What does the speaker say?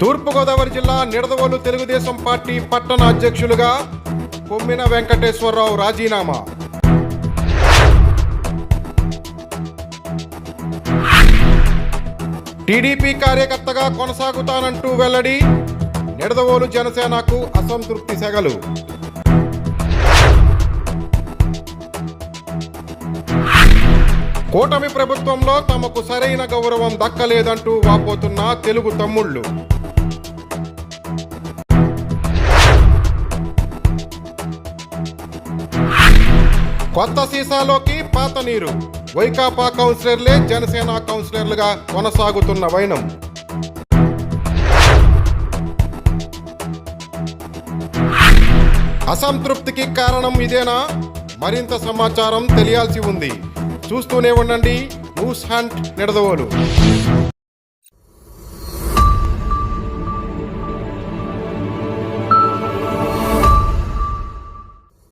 తూర్పుగోదావరి జిల్లా నిడదవోలు తెలుగుదేశం పార్టీ పట్టణ అధ్యక్షులుగా కొమ్మిన వెంకటేశ్వరరావు రాజీనామా. టీడీపీ కార్యకర్తగా కొనసాగుతానంటూ వెల్లడి నిడదవోలు జనసేనకు అసంతృప్తి సెగలు. కూటమి ప్రభుత్వంలో తమకు సరైన గౌరవం దక్కలేదంటూ వాపోతున్న తెలుగు తమ్ముళ్ళు. కొత్త సీసాలోకి పాత నీరు. వైకాపా కౌన్సిలర్లే జనసేన కౌన్సిలర్లుగా కొనసాగుతున్న వైనం. అసంతృప్తికి కారణం ఇదేనా? మరింత సమాచారం తెలియాల్సి ఉంది. చూస్తూనే ఉండండి న్యూస్ హంట్ నిడదవోలు.